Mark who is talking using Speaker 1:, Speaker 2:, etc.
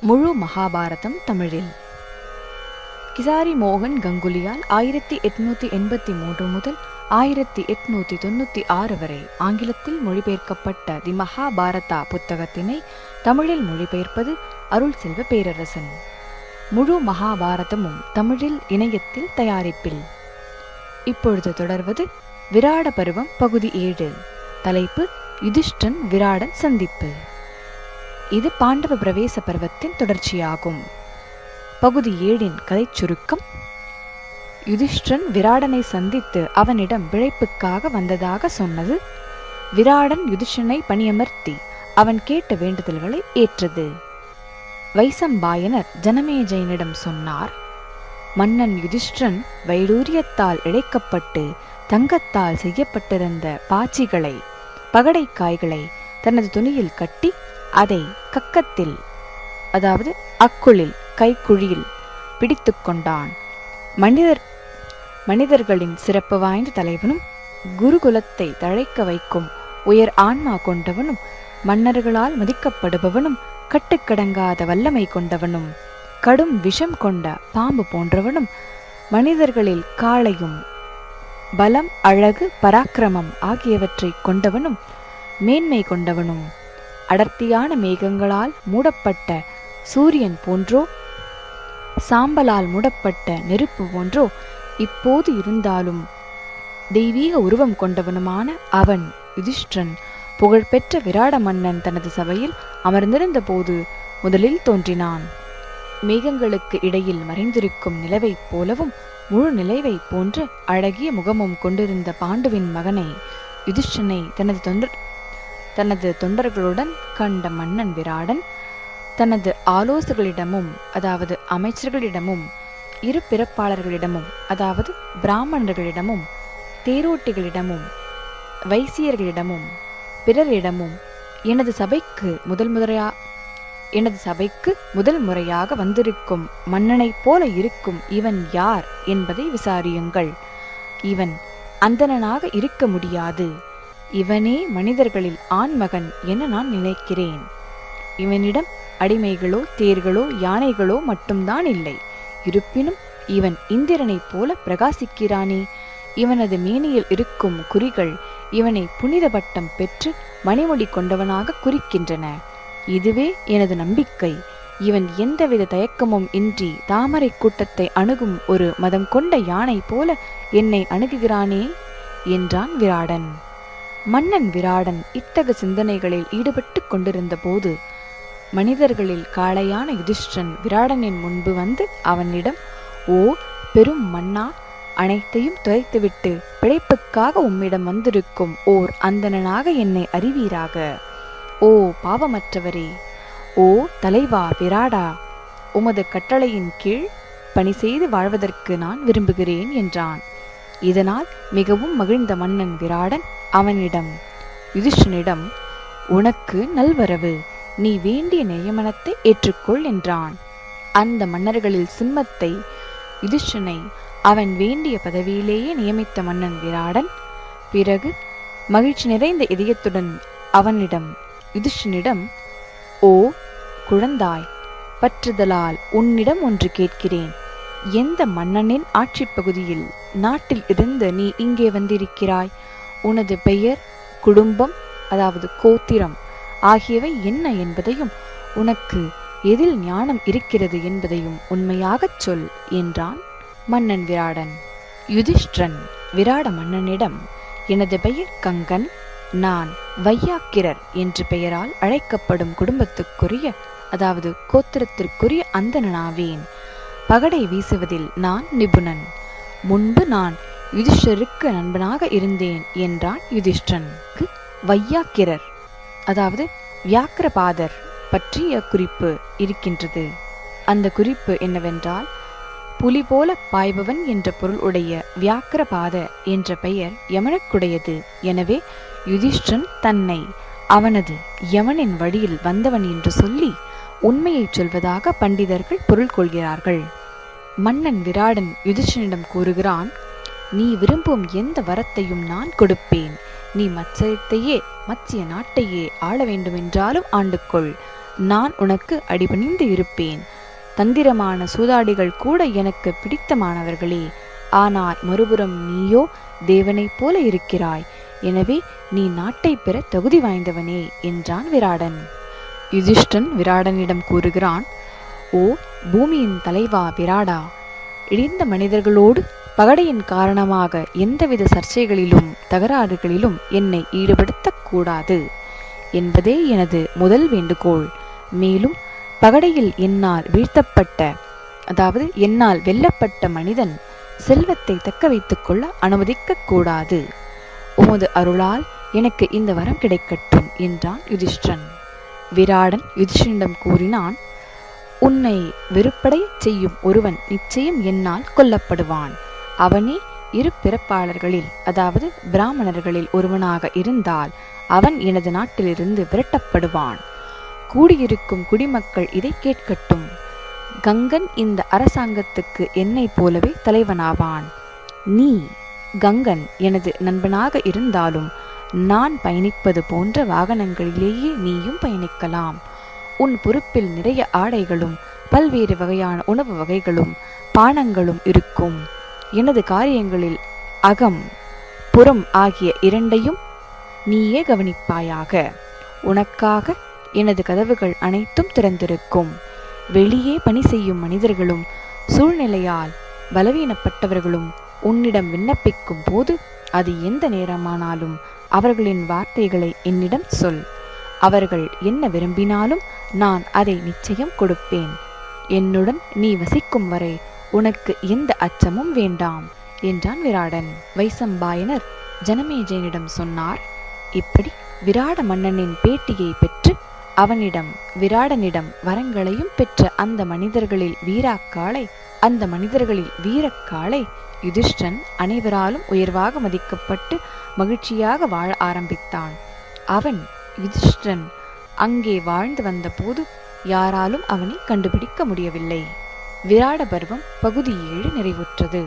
Speaker 1: முழு மகாபாரதம் தமிழில். கிசாரி மோகன் கங்குலியால் ஆயிரத்தி எட்நூத்தி எண்பத்தி மூன்று முதல் ஆயிரத்தி எட்நூத்தி தொண்ணூத்தி ஆறு வரை ஆங்கிலத்தில் மொழிபெயர்க்கப்பட்ட தி மகாபாரதா புத்தகத்தினை தமிழில் மொழிபெயர்ப்பது அருள் செல்வ பேரரசன். முழு மகாபாரதமும் தமிழில் இணையத்தில் தயாரிப்பில். இப்பொழுது தொடர்வது விராட பருவம் பகுதி ஏழு. தலைப்பு யுதிஷ்டன் விராடன் சந்திப்பு. இது பாண்டவ பிரவேச பருவத்தின் தொடர்ச்சியாகும். பகுதி ஏழின் கதை சுருக்கம். யுதிஷ்டன் விராடனை சந்தித்து அவனிடம் பிழைப்புக்காக வந்ததாக சொன்னது. விராடன் யுதிஷ்டனை பணியமர்த்தி அவன் கேட்ட வேண்டுதல்களை ஏற்றது. வைசம்பாயனர் ஜனமேஜயனிடம் சொன்னார் மன்னன் யுதிஷ்டன் வைடூரியத்தால் இழைக்கப்பட்டு தங்கத்தால் செய்யப்பட்டிருந்த பாச்சிகளை பகடைக்காய்களை தனது துணியில் கட்டி அதை கக்கத்தில் அதாவது அக்குளில் கைக்குழியில் பிடித்து கொண்டான். மனிதர் மனிதர்களின் சிறப்பு வாய்ந்த தலைவனும் குருகுலத்தை தழைக்க வைக்கும் உயர் ஆன்மா கொண்டவனும் மன்னர்களால் மதிக்கப்படுபவனும் கட்டுக்கடங்காத வல்லமை கொண்டவனும் கடும் விஷம் கொண்ட பாம்பு போன்றவனும் மனிதர்களில் காளையும் பலம் அழகு பராக்கிரமம் ஆகியவற்றை கொண்டவனும் மேன்மை கொண்டவனும். அடர்த்தியான மேகங்களால் மூடப்பட்ட சூரியன் போன்றோ சாம்பலால் மூடப்பட்ட நெருப்பு போன்றோ இப்போது இருந்தாலும் தெய்வீக உருவம் கொண்டவனுமான அவன் யுதிஷ்டன் புகழ்பெற்ற விராட மன்னன் தனது சபையில் அமர்ந்திருந்த போது முதலில் தோன்றினான். மேகங்களுக்கு இடையில் மறைந்திருக்கும் நிலவைப் போலவும் முழு நிலைவை போன்று அழகிய முகமும் கொண்டிருந்த பாண்டுவின் மகனை யுதிஷ்டனை தனது தொண்டர் தனது தொண்டர்களுடன் கண்ட மன்னன் விராடன் தனது ஆலோசகர்களிடமும் அதாவது அமைச்சர்களிடமும் இரு பிறப்பாளர்களிடமும் அதாவது பிராமணர்களிடமும் தேரோட்டிகளிடமும் வைசியர்களிடமும் பிறரிடமும் எனது சபைக்கு முதல் முறையா எனது சபைக்கு முதல் முறையாக வந்திருக்கும் மன்னனைப் போல இருக்கும் இவன் யார் என்பதை விசாரியுங்கள். இவன் அந்தணனாக இருக்க முடியாது. இவனே மனிதர்களில் ஆண்மகன் என நான் நினைக்கிறேன். இவனிடம் அடிமைகளோ தேர்களோ யானைகளோ மட்டும்தான் இல்லை. இருப்பினும் இவன் இந்திரனைப் போல பிரகாசிக்கிறானே. இவனது மேனியில் இருக்கும் குறிகள் இவனை புனித பட்டம் பெற்று மணிமொழி கொண்டவனாக குறிக்கின்றன. இதுவே எனது நம்பிக்கை. இவன் எந்தவித தயக்கமும் இன்றி தாமரை கூட்டத்தை அணுகும் ஒரு மதம் கொண்ட யானை போல என்னை அணுகுகிறானே? என்றான் விராடன். மன்னன் விராடன் இத்தகு சிந்தனைகளில் ஈடுபட்டு கொண்டிருந்த போது மனிதர்களில் காளையான யுதிஷ்டன் விராடனின் முன்பு வந்து அவனிடம் ஓ பெரும் மன்னா அனைத்தையும் துரைத்துவிட்டு பிழைப்புக்காக உம்மிடம் வந்திருக்கும் ஓர் அந்தணனாக என்னை அறிவீராக? ஓ பாவமற்றவரே! ஓ தலைவா விராடா! உமது கட்டளையின் கீழ் பணி செய்து வாழ்வதற்கு நான் விரும்புகிறேன் என்றான். இதனால் மிகவும் மகிழ்ந்த மன்னன் விராடன் அவனிடம் யுதிஷ்டனிடம் உனக்கு நல்வரவு. நீ வேண்டிய நியமனத்தை ஏற்றுக்கொள் என்றான். அந்த மன்னர்களில் சிம்மத்தை யுதிஷ்டனை அவன் வேண்டிய பதவியிலேயே நியமித்த மன்னன் விராடன் பிறகு மகிழ்ச்சி நிறைந்த இதயத்துடன் அவனிடம் யுதிஷ்டனிடம் ஓ குழந்தாய் பற்றுதலால் உன்னிடம் ஒன்று கேட்கிறேன். எந்த மன்னனின் ஆட்சி பகுதியில் நாட்டில் இருந்து நீ இங்கே வந்திருக்கிறாய்? உனது பெயர் குடும்பம் அதாவது கோத்திரம் ஆகியவை என்ன என்பதையும் உனக்கு எதில் ஞானம் இருக்கிறது என்பதையும் உண்மையாகச் சொல் என்றான் மன்னன் விராடன். யுதிஷ்டிரன் விராட மன்னனிடம் எனது பெயர் கங்கன் நான் வையாக்கிரர் என்று பெயரால் அழைக்கப்படும் குடும்பத்துக்குரிய அதாவது கோத்திரத்திற்குரிய அந்தணனாவேன். பகடை வீசுவதில் நான் நிபுணன். முன்பு நான் யுதிஷ்டருக்கு நண்பனாக இருந்தேன் என்றான் யுதிஷ்டன் வையாக்கிரர். அதாவது வியாக்கிரபாதர் பற்றிய குறிப்பு இருக்கின்றது. அந்த குறிப்பு என்னவென்றால் புலி போல பாய்பவன் என்ற பொருள் உடைய வியாக்கிரபாத என்ற பெயர் யமனுக்குடையது. எனவே யுதிஷ்டன் தன்னை அவனது யமனின் வழியில் வந்தவன் என்று சொல்லி உண்மையை சொல்வதாக பண்டிதர்கள் பொருள் கொள்கிறார்கள். மன்னன் விராடன் யுதிஷ்டனிடம் கூறுகிறான் நீ விரும்பும் எந்த வரத்தையும் நான் கொடுப்பேன். நீ மச்சத்தையே மத்திய நாட்டையே ஆள வேண்டுமென்றாலும் ஆண்டுக்கொள் நான் உனக்கு அடிபணிந்து இருப்பேன். தந்திரமான சூதாடிகள் கூட எனக்கு பிடித்தமானவர்களே. ஆனால் மறுபுறம் நீயோ தேவனைப் போல இருக்கிறாய். எனவே நீ நாட்டை பெற தகுதி வாய்ந்தவனே என்றான் விராடன். யுதிஷ்டன் விராடனிடம் கூறுகிறான் ஓ பூமியின் தலைவா விராடா. இழிந்த மனிதர்களோடு பகடையின் காரணமாக எந்தவித சர்ச்சைகளிலும் தகராறுகளிலும் என்னை ஈடுபடுத்தக் கூடாது என்பதே எனது முதல் வேண்டுகோள். மேலும் பகடையில் என்னால் வீழ்த்தப்பட்ட அதாவது என்னால் வெல்லப்பட்ட மனிதன் செல்வத்தை தக்க வைத்துக் கொள்ள அனுமதிக்கக் கூடாது உமது அருளால் எனக்கு இந்த வரம் கிடைக்கட்டும் என்றான் யுதிஷ்டன் விராடன் யுதிஷ்டனிடம் கூறினான் உன்னை வெறுப்படை செய்யும் ஒருவன் நிச்சயம் என்னால் கொல்லப்படுவான். அவனே இரு பிறப்பாளர்களில் அதாவது பிராமணர்களில் ஒருவனாக இருந்தால் அவன் எனது நாட்டிலிருந்து விரட்டப்படுவான். கூடியிருக்கும் குடிமக்கள் இதை கேட்கட்டும். கங்கன் இந்த அரசாங்கத்துக்கு என்னைப் போலவே தலைவனாவான். நீ கங்கன் எனது நண்பனாக இருந்தாலும் நான் பயணிப்பது போன்ற வாகனங்களிலேயே நீயும் பயணிக்கலாம். உன் பொறுப்பில் நிறைய ஆடைகளும் பல்வேறு வகையான உணவு வகைகளும் பானங்களும் இருக்கும். எனது காரியங்களில் அகம் புறம் ஆகிய இரண்டையும் நீயே கவனிப்பாயாக. உனக்காக எனது கதவுகள் அனைத்தும் திறந்திருக்கும். வெளியே பணி செய்யும் மனிதர்களும் சூழ்நிலையால் பலவீனப்பட்டவர்களும் உன்னிடம் விண்ணப்பிக்கும் போது அது எந்த நேரமானாலும் அவர்களின் வார்த்தைகளை என்னிடம் சொல். அவர்கள் என்ன விரும்பினாலும் நான் அதை நிச்சயம் கொடுப்பேன். என்னுடன் நீ வசிக்கும் வரை உனக்கு எந்த அச்சமும் வேண்டாம் என்றான் விராடன். வைசம்பாயனர் ஜனமேஜயனிடம் சொன்னார் இப்படி விராட மன்னனின் பேட்டியை பெற்று அவனிடம் விராடனிடம் வரங்களையும் பெற்ற அந்த மனிதர்களில் வீராக்காளை அந்த மனிதர்களில் வீரக்காளை யுதிஷ்டன் அனைவராலும் உயர்வாக மதிக்கப்பட்டு மகிழ்ச்சியாக வாழ ஆரம்பித்தான். அவன் யுதிஷ்டன் அங்கே வாழ்ந்து வந்தபோது யாராலும் அவனை கண்டுபிடிக்க முடியவில்லை. விராட பருவம் பகுதி ஏழு நிறைவுற்றது.